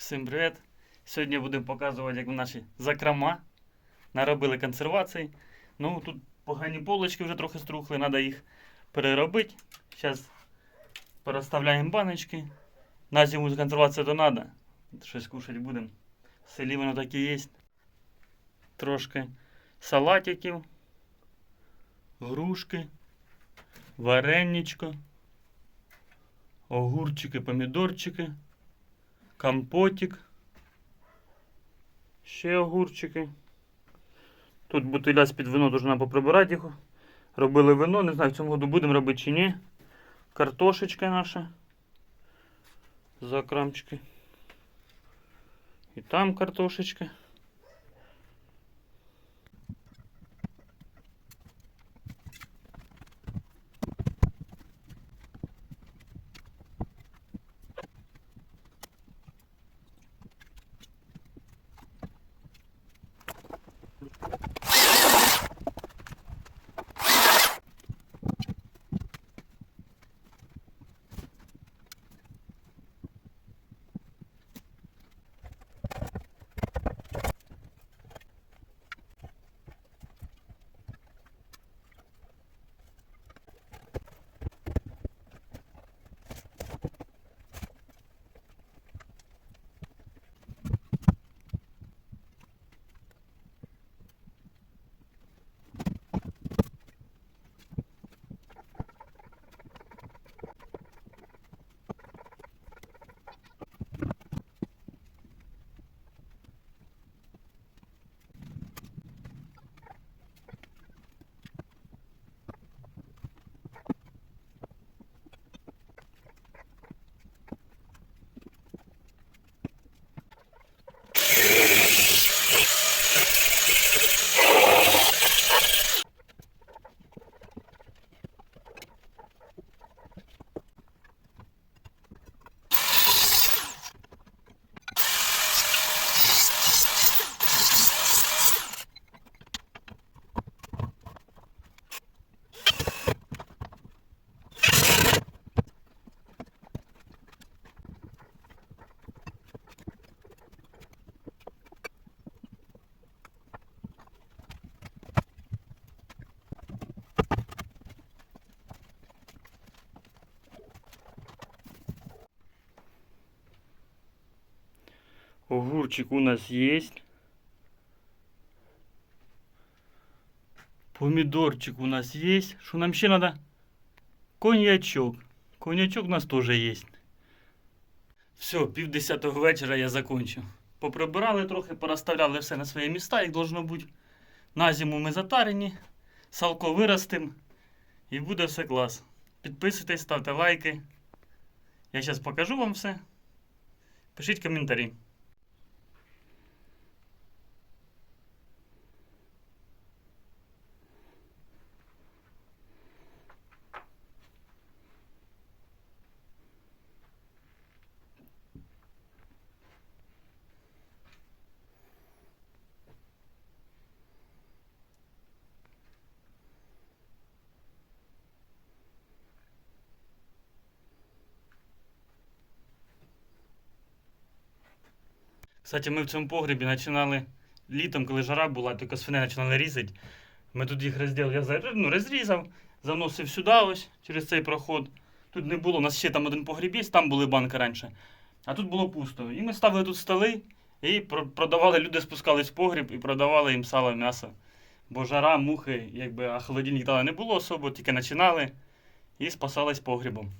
Всім привіт! Сьогодні будемо показувати, як наші закрома наробили консервації. Ну, тут погані полочки вже трохи струхли, треба їх переробити. Зараз переставляємо баночки. На зиму консервація то треба. Щось кушати будемо. В селі воно так є. Трошки салатиків, грушки, вареничко, огурчики, помідорчики компотик. Ще огурчики. Тут бутиля з-під вино дуже треба поприбирати їх. Робили вино, не знаю, в цьому году будемо робити чи ні. Картошечка наша. Закрамчики. І там картошечка. Огурчик у нас есть. Помидорчик у нас есть. Что нам еще надо? Коньячок. Коньячок у нас тоже есть. Все, пів десятого вечора я закончив. Поприбирали трохи, порозставляли все на свої міста, як должно бути. На зиму ми затарені, салко виростим і буде все клас. Підписуйтесь, ставте лайки. Я зараз покажу вам все. Пишіть коментарі. Кстати, ми в цьому погребі починали літом, коли жара була, тільки свиней починали різати. Ми тут їх розділи, я ну, розрізав, заносив сюди ось через цей проход. Тут не було, у нас ще там один погріб там були банки раніше. А тут було пусто. І ми ставили тут столи і продавали, люди спускались в погріб і продавали їм сало, м'ясо. Бо жара, мухи, якби, а холодильник не було особо, тільки починали і спасались погрібом.